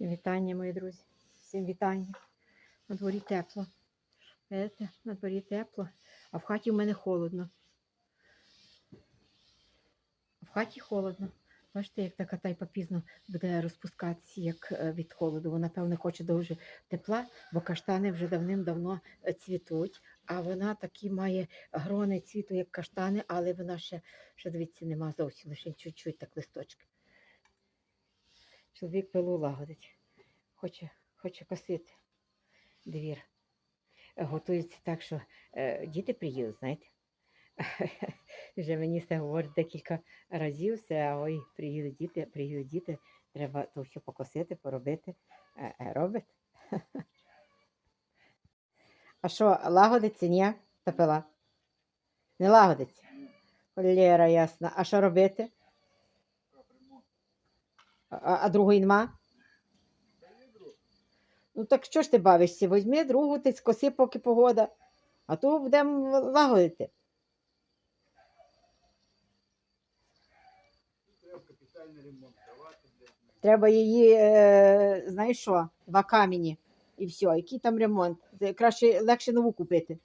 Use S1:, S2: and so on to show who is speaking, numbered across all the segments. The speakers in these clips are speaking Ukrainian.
S1: Всім вітання, мої друзі. Всім вітання. На дворі тепло. Видите, на дворі тепло, а в хаті в мене холодно. В хаті холодно. Бачите, як така тайпа пізно буде розпускатися, як е, від холоду. Вона, певне, хоче дуже тепла, бо каштани вже давним-давно е, цвітуть, а вона такі має грони цвіту, як каштани, але вона ще, ще дивіться, нема зовсім, лише чуть-чуть так листочки. Чоловік пилу лагодить, хоче, хоче косити двір. Е, Готується так, що е, діти приїдуть, знаєте. Вже мені це говорить декілька разів, все, ой, приїдуть діти, приїдуть діти, треба то все покосити, поробити. Е, е, робить. А що, лагодиться, ні? Та пила? Не лагодиться. Холєра ясна. А що робити? А, а другої нема? Ну так що ж ти бавишся? Возьми другу, ти скоси, поки погода, а то будемо лагодити.
S2: Треба
S1: її, е, знаєш що, два камені і все. Який там ремонт? Краще легше нову купити.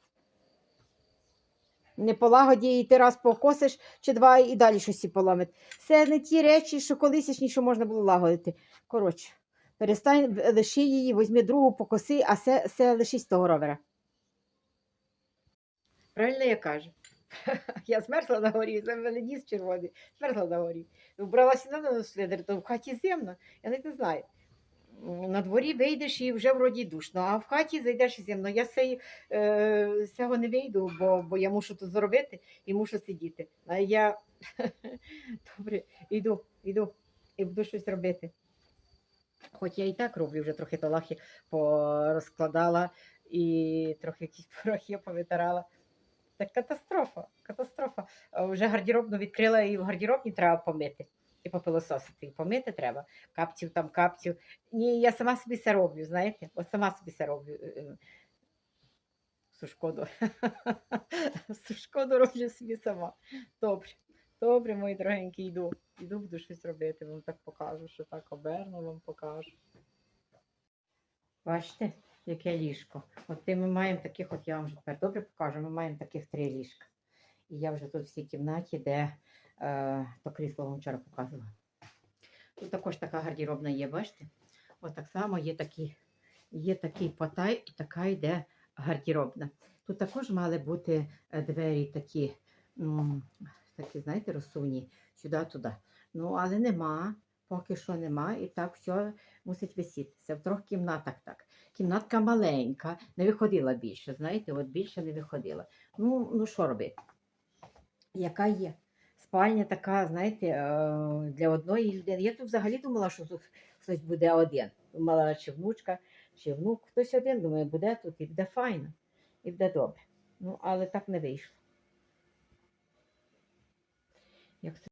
S1: Не полагоді її ти раз покосиш чи два і далі щось поламить. Це не ті речі, що колись що можна було лагодити. Коротше, перестань, лиши її, візьми другу, покоси, а все, все лишись того ровера. Правильно я кажу. Я змерзла на горі, це в мене ніс червоний, змерзла на горі. Вбралася на наслідер, то в хаті зимно, я не знаю. На дворі вийдеш і вже вроді душно, а в хаті зайдеш і зимно. Я з е, цього не вийду, бо, бо я мушу тут зробити і мушу сидіти. А я добре, йду, йду і буду щось робити. Хоч я і так роблю, вже трохи талахи порозкладала і трохи якісь порохи повитирала. Це катастрофа, катастрофа. Вже гардеробну відкрила і в гардеробні треба помити. І попилососити. І помити треба. Капців там, капців. Ні, я сама собі це роблю, знаєте? От сама собі це роблю. Е, е, Сушкоду. Сушкоду роблю собі сама. Добре. Добре, мої дорогенькі, йду. Йду, буду щось робити. Вам так покажу, що так оберну, вам покажу. Бачите, яке ліжко. От ми маємо таких, от я вам вже тепер добре покажу, ми маємо таких три ліжка. І я вже тут в цій кімнаті, де то крісло вам вчора показувала. Тут також така гардеробна є, бачите? От так само є такі, є такий потай і така йде гардеробна. Тут також мали бути е, двері такі, такі, знаєте, розсувні сюди-туди. Ну, але нема, поки що нема, і так все мусить висітися. В трьох кімнатах так. Кімнатка маленька, не виходила більше, знаєте, от більше не виходила. Ну, ну що робити? Яка є? Спальня така, знаєте, е, для одної людини. Я тут взагалі думала, що тут хтось буде один. Думала, чи внучка, чи внук, хтось один, думаю, буде тут і буде файно, і буде добре. Ну, але так не вийшло. Як це?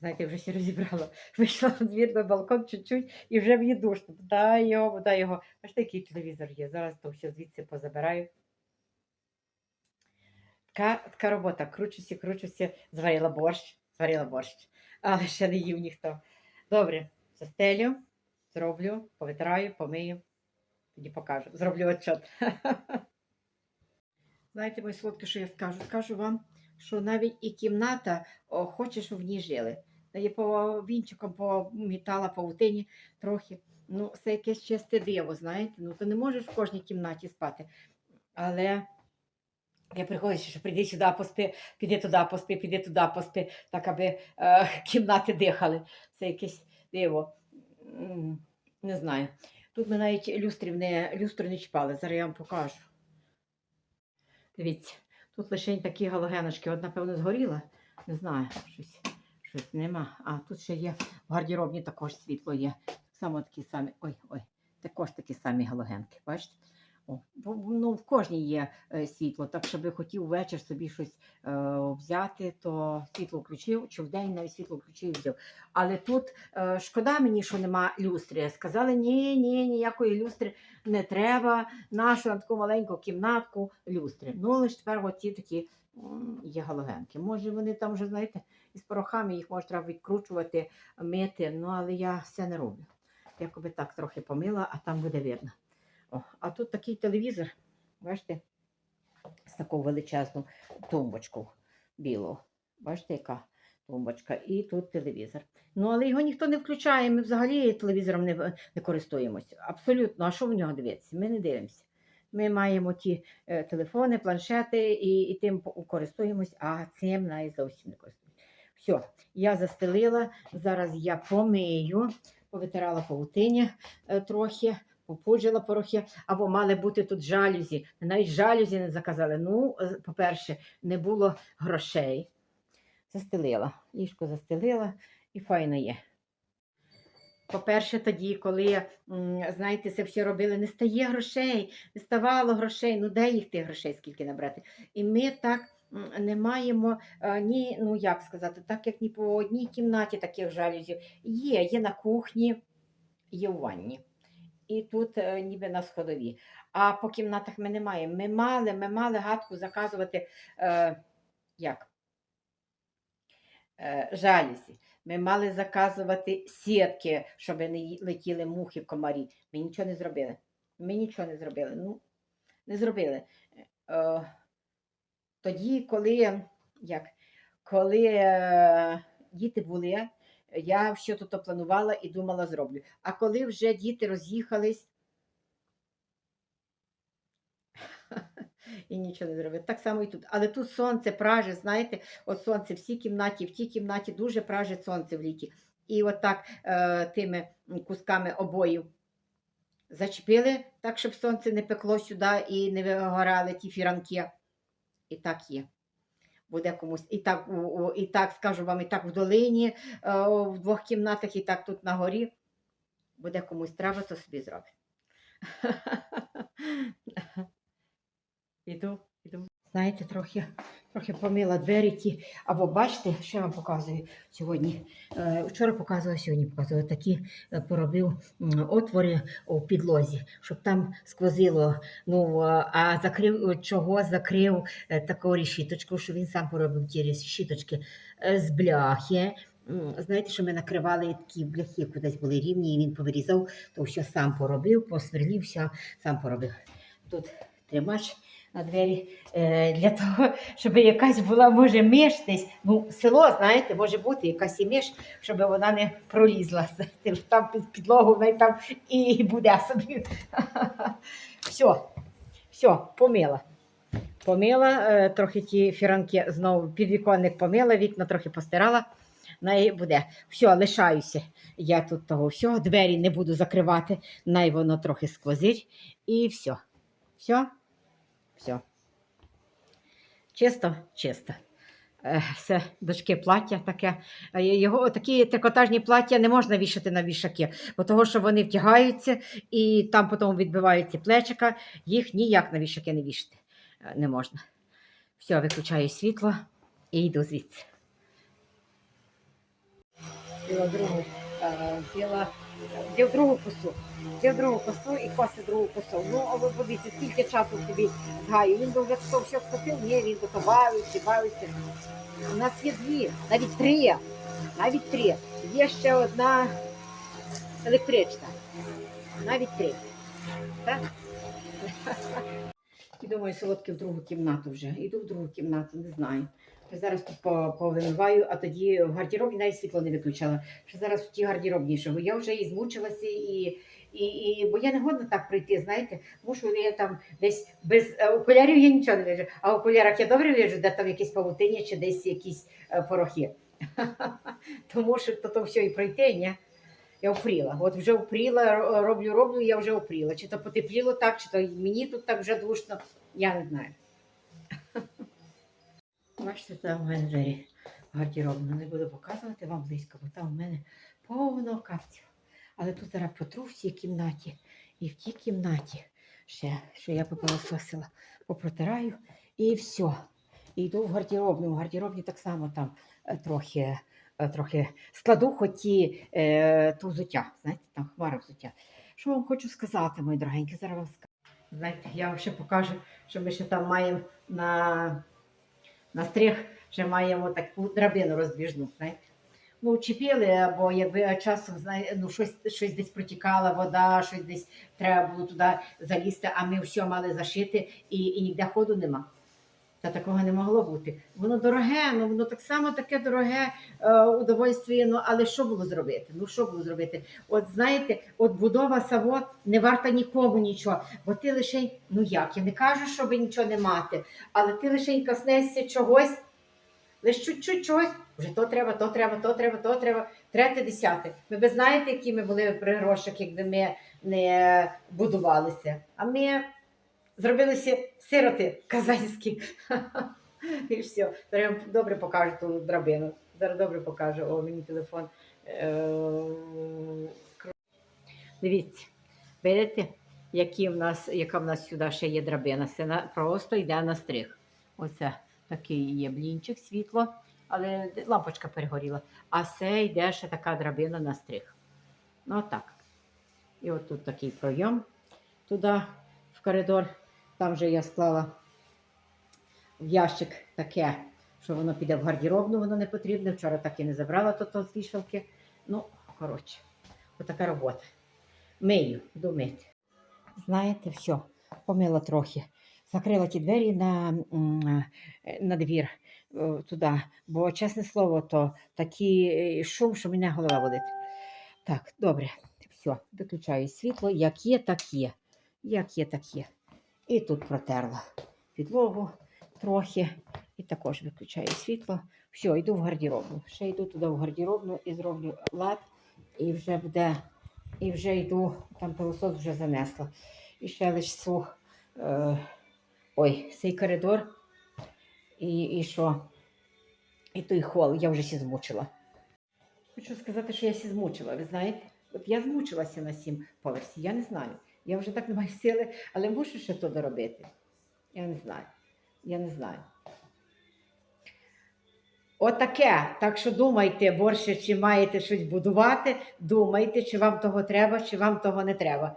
S1: Знаєте, вже все розібрала. Вийшла на двір на балкон чуть-чуть і вже мені душно. Дай його, дай його. Бачите, який телевізор є. Зараз то все звідси позабираю. Така, така робота. Кручуся, кручуся, зварила борщ, зварила борщ, але ще не їв ніхто. Добре, застелю, зроблю, повитираю, помию, тоді покажу. Зроблю отчет. Знаєте, мої солодкі, що я скажу? Скажу вам, що навіть і кімната о, хоче, щоб в ній жили. Я по вінчиком помітала павутині трохи. Ну, це якесь чисте диво, знаєте. Ну, то не можеш в кожній кімнаті спати. Але я приходжу, що прийди сюди, поспи, піди туди, поспи, піди туди, поспи, так аби е, кімнати дихали. Це якесь диво. Не знаю. Тут ми навіть люстрів не, люстру не чіпали, зараз я вам покажу. Дивіться, тут лише такі галогеночки. От, напевно, згоріла. Не знаю, щось, щось нема. А тут ще є в гардеробні також світло є. Так само такі самі. Ой, ой, також такі самі галогенки. Бачите? О, ну, в кожній є е, світло, так що би хотів вечір собі щось е, взяти, то світло включив, чи вдень навіть світло включив взяв. Але тут е, шкода мені, що нема люстри. Сказали, ні, ні, ніякої люстри не треба, нашу на таку маленьку кімнатку люстри. Ну, лише тепер оці такі є галогенки. Може, вони там вже, знаєте, із порохами їх може треба відкручувати, мити, ну, але я все не роблю. якоби так трохи помила, а там буде видно. О, а тут такий телевізор, бачите, з таку величезну тумбочку білу. Бачите, яка тумбочка, і тут телевізор. Ну, але його ніхто не включає. Ми взагалі телевізором не, не користуємося. Абсолютно. А що в нього дивитися? Ми не дивимося. Ми маємо ті е, телефони, планшети і, і тим користуємось, а цим навіть зовсім не користуємося. Все, я застелила. Зараз я помию, повитирала павутиння е, трохи, попуджила порохи, або мали бути тут жалюзі. Навіть жалюзі не заказали. Ну, е, по-перше, не було грошей. Застелила, ліжко застелила і файно є. По-перше, тоді, коли, знаєте, це все робили, не стає грошей, не ставало грошей, ну де їх тих грошей, скільки набрати? І ми так не маємо е, ні, ну як сказати, так як ні по одній кімнаті таких жалюзів. Є, є на кухні, є у ванні. І тут е, ніби на сходові. А по кімнатах ми не маємо. Ми мали, ми мали гадку заказувати е, як? Е, жалюзі. Ми мали заказувати сітки, щоб не летіли мухи, комарі. Ми нічого не зробили. Ми нічого не зробили. Ну, не зробили. Е, тоді, коли, як, коли е, діти були, я все тут планувала і думала, зроблю. А коли вже діти роз'їхались, і нічого не зробили. Так само і тут. Але тут сонце праже, знаєте, от сонце в цій кімнаті, в тій кімнаті дуже праже сонце в літі. І отак е, тими кусками обоїв зачепили, так, щоб сонце не пекло сюди і не вигорали ті фіранки. І так є. Буде комусь. І так, і так скажу вам, і так в долині, е, в двох кімнатах, і так тут на горі. Буде комусь треба, то собі зробить. Іду. Знаєте, трохи, трохи помила двері ті. Або бачите, що я вам показую сьогодні. Е, Вчора показувала, сьогодні показувала. Такі е, поробив отвори у підлозі, щоб там сквозило. Ну, е, а закрив чого закрив таку решіточку, що він сам поробив ті решіточки з бляхи. Знаєте, що ми накривали такі бляхи, кудись були рівні, і він повирізав, то все сам поробив, посверлів, все сам поробив. Тут тримач на двері е, для того, щоб якась була, може, миш. Ну, село, знаєте, може бути якась і миш, щоб вона не пролізла. Там під підлогу вона й там і буде собі. Все, все, помила. Помила, е, трохи ті фіранки знову підвіконник помила, вікна трохи постирала. Най буде. Все, лишаюся. Я тут того всього, двері не буду закривати, най воно трохи сквозить. І все. Все. Все. Чисто, чисто. Все, дочки плаття таке. Е, Його такі трикотажні плаття не можна вішати на вішаки, бо того, що вони втягаються і там потім відбиваються плечика, їх ніяк на вішаки не вішати е, не можна. Все, виключаю світло і йду звідси. Другу, е, біла, де в другу косу. Де в другу косу і коси другу косу. Ну, а ви подивіться, скільки часу собі згаю. Він би вже то все скосив, ні, він то бавився, бавився. У нас є дві, навіть три. Навіть три. Є ще одна електрична. Навіть три. Так? І думаю, солодке в другу кімнату вже. Іду в другу кімнату, не знаю. Зараз тут повимиваю, а тоді в гардеробі навіть світло не виключала. Що зараз в тій гардеробній живу. Я вже і змучилася, і, і, і, бо я не годна так пройти, знаєте, мушу я там десь без е, окулярів я нічого не вижу. А в окулярах я добре вижу, де там якісь павутиння чи десь якісь е, порохи. Тому що то, то все і пройти, ні? Я впріла. От вже впріла, ро- роблю, роблю, я вже впріла. Чи то потепліло так, чи то мені тут так вже душно, я не знаю. Бачите, там у мене двері гардеробно. Не буду показувати вам близько, бо там у мене повно капців. Але тут зараз потру в цій кімнаті і в тій кімнаті ще, що я попилососила, попротираю і все. І йду в гардеробну. В гардеробні так само там е, трохи, е, трохи складу хоч ті, е, ту взуття. Знаєте, там хмара взуття. Що вам хочу сказати, мої дорогенькі, зараз вам скажу. Знаєте, я вам ще покажу, що ми ще там маємо на, на стріх, вже маємо таку драбину роздвіжну. Знаєте? ну, чіпіли, або якби часом знає, ну, щось, щось десь протікала вода, щось десь треба було туди залізти, а ми все мали зашити і, і ніде ходу нема. Та такого не могло бути. Воно дороге, ну воно так само таке дороге е, удовольствие, ну але що було зробити? Ну що було зробити? От знаєте, от будова саво не варта нікому нічого, бо ти лише, ну як, я не кажу, щоб нічого не мати, але ти лише коснешся чогось, лише чуть-чуть чогось, вже то треба, то треба, то треба, то треба, третє, десяте. Ви б знаєте, які ми були при грошах, якби ми не будувалися. А ми зробилися сироти казанські. І все. Зараз добре покажу ту драбину. Зараз добре покажу. О, мені телефон. Е, Дивіться, бачите, які в нас, яка в нас сюди ще є драбина. Це просто йде на стриг. Оце такий є блінчик, світло, але лампочка перегоріла. А це йде ще така драбина на стриг. Ну так. І от тут такий пройом туди, в коридор. Там же я склала в ящик таке, що воно піде в гардеробну, воно не потрібне. Вчора так і не забрала то, то з вішалки. Ну, коротше, отака робота. Мию, буду мити. Знаєте, все, помила трохи. Закрила ті двері на, на двір е, туди, бо, чесне слово, то такий е, шум, що мене голова болить. Так, добре, все, виключаю світло. Як є, так є. Як є, так є. І тут протерла підлогу трохи. І також виключаю світло. Все, йду в гардеробну. Ще йду туди в гардеробну і зроблю лад. І вже буде, і вже йду, там пилосос вже занесла. І ще лиш сух. Е, ой, цей коридор. І, і що? І той хол, я вже сі змучила. Хочу сказати, що я сі змучила, ви знаєте? От я змучилася на сім поверсі, я не знаю. Я вже так не маю сили, але мушу ще то доробити. Я не знаю. Я не знаю. Отаке. Так що думайте, борше, чи маєте щось будувати, думайте, чи вам того треба, чи вам того не треба.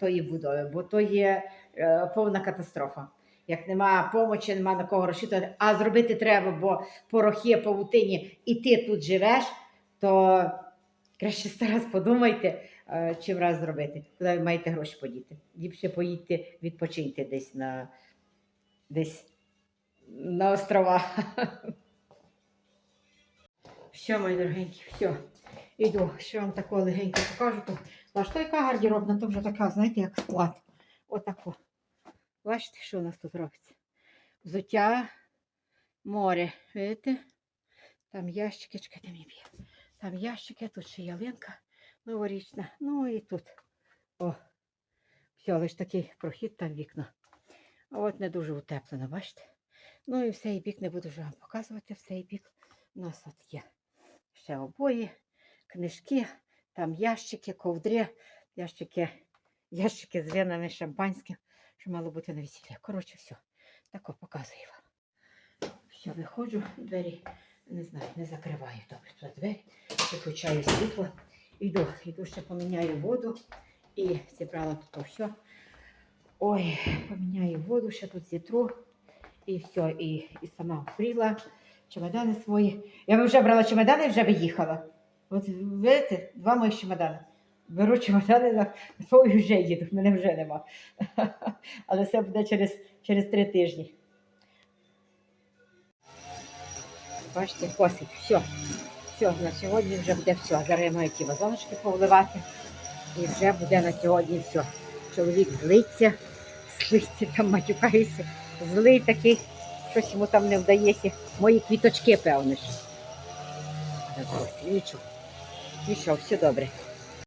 S1: Тої будови, бо то є е, повна катастрофа. Як нема помочі, нема на кого розчитувати, а зробити треба, бо порохи, павутині, і ти тут живеш, то краще зараз подумайте, е, чим раз зробити. Куди маєте гроші подіти. Ліпше поїдьте, відпочиньте десь на десь на острова. Все, мої дорогенькі, все. Іду, ще вам таку легенько покажу. То, то яка гардеробна, то вже така, знаєте, як склад. Отако. Бачите, що у нас тут робиться? Взуття, море. Видите? Там ящики, чекайте мені б'є. Там ящики, тут ще ялинка новорічна. Ну і тут. О, все, лише такий прохід, там вікна. От не дуже утеплено, бачите? Ну і в цей бік не буду вже вам показувати, в цей бік у нас от є ще обої, книжки, там ящики, ковдри, ящики, ящики з винами шампанським, що мало бути на весіллі. Коротше, все. Тако показую вам. Все, виходжу, двері, не знаю, не закриваю добре двері, виключаю світло, йду, йду ще поміняю воду і зібрала тут все. Ой, поміняю воду, ще тут зітру. І все, і, і сама впріла чемодани свої. Я вже брала чемодани і вже би їхала. От видите, два мої чемодани. Беру чемодани на свою вже їду, в мене вже нема. Але це буде через, через три тижні. Бачите, косить, все. Все, на сьогодні вже буде все. Зараз я маю ті вазоночки повливати. І вже буде на сьогодні все. Чоловік злиться, злиться, там матюкається. Злий такий, щось йому там не вдається. Мої квіточки, певно. що. Нічого. Нічого, все добре.